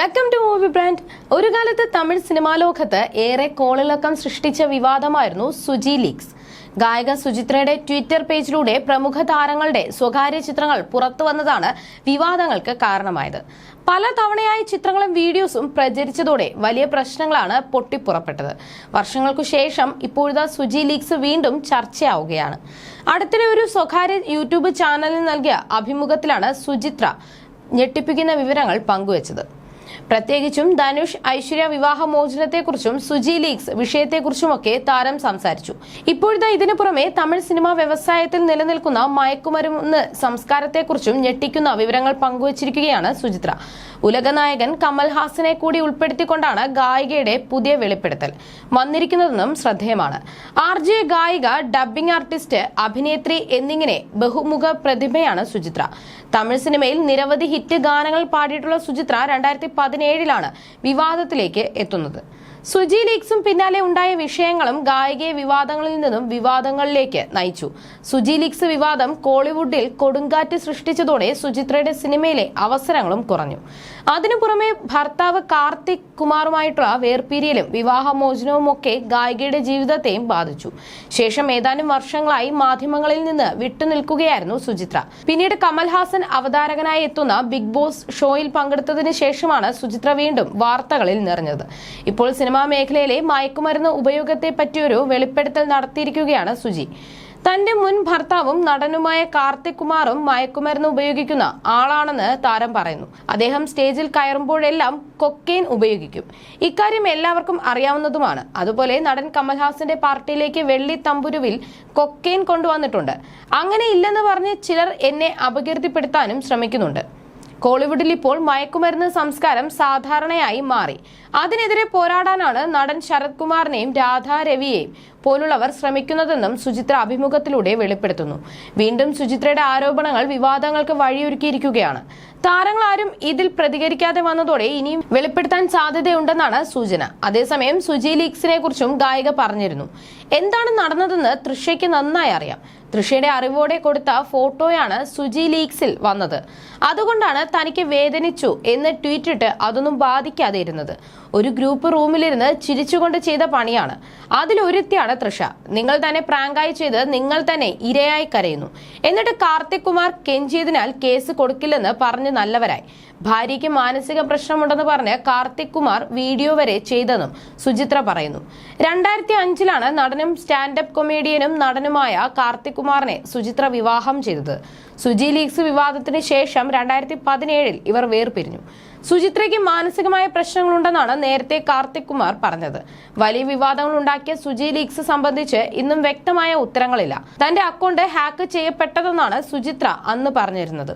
Welcome to movie brand ഒരു കാലത്ത് Tamil cinema ലോകത്ത് ഏറെ കോളിളക്കം സൃഷ്ടിച്ച വിവാദമായിരുന്നു സുജി ലീക്സ്. ഗായക സുചിത്രയുടെ ട്വിറ്റർ പേജിലൂടെ പ്രമുഖ താരങ്ങളുടെ സ്വകാര്യ ചിത്രങ്ങൾ പുറത്തു വന്നതാണ് വിവാദങ്ങൾക്ക് കാരണമായത്. പല തവണയായി ചിത്രങ്ങളും വീഡിയോസും പ്രചരിച്ചതോടെ വലിയ പ്രശ്നങ്ങളാണ് പൊട്ടിപ്പുറപ്പെട്ടത്. വർഷങ്ങൾക്കു ശേഷം ഇപ്പോഴത്തെ സുജി ലീക്സ് വീണ്ടും ചർച്ചയാവുകയാണ്. അടുത്തിടെ ഒരു സ്വകാര്യ യൂട്യൂബ് ചാനലിന് നൽകിയ അഭിമുഖത്തിലാണ് സുചിത്ര ഞെട്ടിപ്പിക്കുന്ന വിവരങ്ങൾ പങ്കുവച്ചത്. പ്രത്യേകിച്ചും ധനുഷ് ഐശ്വര്യ വിവാഹമോചനത്തെക്കുറിച്ചും സുജി ലീഗ്സ് വിഷയത്തെക്കുറിച്ചുമൊക്കെ താരം സംസാരിച്ചു. ഇപ്പോഴത്തെ ഇതിനു പുറമെ തമിഴ് സിനിമാ വ്യവസായത്തിൽ നിലനിൽക്കുന്ന മയക്കുമരുന്ന് സംസ്കാരത്തെക്കുറിച്ചും ഞെട്ടിക്കുന്ന വിവരങ്ങൾ പങ്കുവച്ചിരിക്കുകയാണ് സുചിത്ര. ഉലകനായകൻ കമൽഹാസനെ കൂടി ഉൾപ്പെടുത്തിക്കൊണ്ടാണ് ഗായികയുടെ പുതിയ വെളിപ്പെടുത്തൽ. വന്നിരിക്കുന്നതെന്നും ശ്രദ്ധേയമാണ്. ആർ ജെ ഗായിക ഡബ്ബിംഗ് ആർട്ടിസ്റ്റ് അഭിനേത്രി എന്നിങ്ങനെ ബഹുമുഖ പ്രതിഭയാണ് സുചിത്ര. തമിഴ് സിനിമയിൽ നിരവധി ഹിറ്റ് ഗാനങ്ങൾ പാടിയിട്ടുള്ള സുചിത്ര രണ്ടായിരത്തി പതിനേഴിലാണ് വിവാദത്തിലേക്ക് എത്തുന്നത്. സുജി ലീക്സും പിന്നാലെ ഉണ്ടായ വിഷയങ്ങളും ഗായികയെ വിവാദങ്ങളിൽ നിന്നും വിവാദങ്ങളിലേക്ക് നയിച്ചു. സുജി ലീക്സ് വിവാദം കോളിവുഡിൽ കൊടുങ്കാറ്റ് സൃഷ്ടിച്ചതോടെ സുചിത്രയുടെ സിനിമയിലെ അവസരങ്ങളും കുറഞ്ഞു. അതിനു പുറമെ ഭർത്താവ് കാർത്തിക് കുമാറുമായിട്ടുള്ള വേർപിരിയലും വിവാഹമോചനവും ഒക്കെ ഗായികയുടെ ജീവിതത്തെയും ബാധിച്ചു. ശേഷം ഏതാനും വർഷങ്ങളായി മാധ്യമങ്ങളിൽ നിന്ന് വിട്ടുനിൽക്കുകയായിരുന്നു സുചിത്ര. പിന്നീട് കമൽഹാസൻ അവതാരകനായി എത്തുന്ന ബിഗ് ബോസ് ഷോയിൽ പങ്കെടുത്തതിന് ശേഷമാണ് സുചിത്ര വീണ്ടും വാർത്തകളിൽ നിറഞ്ഞത്. ഇപ്പോൾ സിനിമാ മേഖലയിലെ മയക്കുമരുന്ന് ഉപയോഗത്തെ പറ്റിയൊരു വെളിപ്പെടുത്തൽ നടത്തിയിരിക്കുകയാണ് സുജി. തന്റെ മുൻ ഭർത്താവും നടനുമായ കാർത്തിക് കുമാറും മയക്കുമരുന്ന് ഉപയോഗിക്കുന്ന ആളാണെന്ന് താരം പറയുന്നു. അദ്ദേഹം സ്റ്റേജിൽ കയറുമ്പോഴെല്ലാം കൊക്കെയിൻ ഉപയോഗിക്കും. ഇക്കാര്യം എല്ലാവർക്കും അറിയാവുന്നതുമാണ്. അതുപോലെ നടൻ കമൽഹാസന്റെ പാർട്ടിയിലേക്ക് വെള്ളി തമ്പുരുവിൽ കൊക്കെയിൻ കൊണ്ടുവന്നിട്ടുണ്ട്. അങ്ങനെ ഇല്ലെന്ന് പറഞ്ഞ് ചിലർ എന്നെ അപകീർത്തിപ്പെടുത്താനും ശ്രമിക്കുന്നുണ്ട്. കോളിവുഡിൽ ഇപ്പോൾ മയക്കുമരുന്ന് സംസ്കാരം സാധാരണയായി മാറി. അതിനെതിരെ പോരാടാനാണ് നടൻ ശരത് കുമാറിനെയും രാധാ രവിയെയും പോലുള്ളവർ ശ്രമിക്കുന്നതെന്നും സുചിത്ര അഭിമുഖത്തിലൂടെ വെളിപ്പെടുത്തുന്നു. വീണ്ടും സുചിത്രയുടെ ആരോപണങ്ങൾ വിവാദങ്ങൾക്ക് വഴിയൊരുക്കിയിരിക്കുകയാണ്. താരങ്ങളാരും ഇതിൽ പ്രതികരിക്കാതെ വന്നതോടെ ഇനിയും വെളിപ്പെടുത്താൻ സാധ്യതയുണ്ടെന്നാണ് സൂചന. അതേസമയം സുജി ലീക്സിനെ കുറിച്ചും ഗായിക പറഞ്ഞിരുന്നു. എന്താണ് നടന്നതെന്ന് തൃഷയ്ക്ക് നന്നായി അറിയാം. തൃഷയുടെ അറിവോടെ കൊടുത്ത ഫോട്ടോയാണ് സുജി ലീക്സിൽ വന്നത്. അതുകൊണ്ടാണ് തനിക്ക് വേദനിച്ചു എന്ന് ട്വീറ്റിട്ട് അതൊന്നും ബാധിക്കാതെ ഇരുന്നത് ഒരു ഗ്രൂപ്പ് റൂമിലിരുന്ന് ചിരിച്ചുകൊണ്ട് ചെയ്ത പണിയാണ്. അതിലൊരുത്തിയാണ് തൃഷ. നിങ്ങൾ തന്നെ പ്രാങ്കായി ചെയ്ത് നിങ്ങൾ തന്നെ ഇരയായി കരയുന്നു. എന്നിട്ട് കാർത്തിക് കുമാർ കെഞ്ചിയതിനാൽ കേസ് കൊടുക്കില്ലെന്ന് പറഞ്ഞ് നല്ലവരായി. ഭാര്യയ്ക്ക് മാനസിക പ്രശ്നമുണ്ടെന്ന് പറഞ്ഞ് കാർത്തിക് കുമാർ വീഡിയോ വരെ ചെയ്തെന്നും സുചിത്ര പറയുന്നു. രണ്ടായിരത്തി അഞ്ചിലാണ് നടനും സ്റ്റാൻഡപ്പ് കൊമേഡിയനും നടനുമായ കാർത്തിക് കുമാറിനെ സുചിത്ര വിവാഹം ചെയ്തത്. സുജി ലീഗ്സ് വിവാദത്തിന് ശേഷം രണ്ടായിരത്തി പതിനേഴിൽ ഇവർ വേർപിരിഞ്ഞു. സുചിത്രയ്ക്ക് മാനസികമായ പ്രശ്നങ്ങളുണ്ടെന്നാണ് നേരത്തെ കാർത്തിക് കുമാർ പറഞ്ഞത്. വലിയ വിവാദങ്ങൾ ഉണ്ടാക്കിയ സുജി ലീഗ്സ് സംബന്ധിച്ച് ഇന്നും വ്യക്തമായ ഉത്തരങ്ങളില്ല. തന്റെ അക്കൗണ്ട് ഹാക്ക് ചെയ്യപ്പെട്ടതെന്നാണ് സുചിത്ര അന്ന് പറഞ്ഞിരുന്നത്.